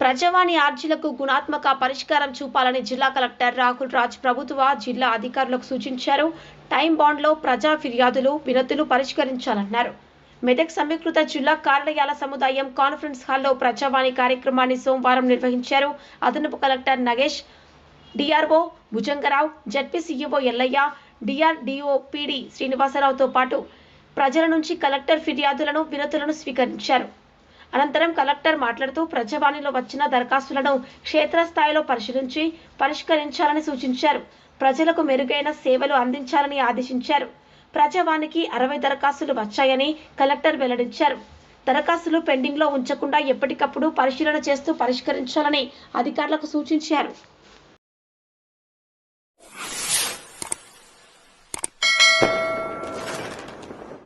ప్రజావాణి ఆర్జీలకు గుణాత్మక పరిష్కారం చూపాలని జిల్లా కలెక్టర్ రాహుల్ రాజ్ ప్రభుత్వ జిల్లా అధికారులకు సూచించారు. టైం బాండ్లో ప్రజా ఫిర్యాదులు వినతులు పరిష్కరించాలన్నారు. మెదక్ సమీకృత జిల్లా కార్యాలయాల సముదాయం కాన్ఫరెన్స్ హాల్లో ప్రజావాణి కార్యక్రమాన్ని సోమవారం నిర్వహించారు. అదనపు collector Nagesh DRO Bhujangarao ZP CEO Ellaiah DRDO PD శ్రీనివాసరావుతో పాటు ప్రజల నుంచి కలెక్టర్ ఫిర్యాదులను వినతులను స్వీకరించారు. అనంతరం కలెక్టర్ మాట్లాడుతూ ప్రజావాణిలో వచ్చిన దరఖాస్తులను క్షేత్రస్థాయిలో పరిశీలించి పరిష్కరించాలని సూచించారు. ప్రజలకు మెరుగైన సేవలు అందించాలని ఆదేశించారు. ప్రజావానికి అరవై దరఖాస్తులు వచ్చాయని కలెక్టర్ వెల్లడించారు. దరఖాస్తులు పెండింగ్లో ఉంచకుండా ఎప్పటికప్పుడు పరిశీలన చేస్తూ పరిష్కరించాలని అధికారులకు సూచించారు.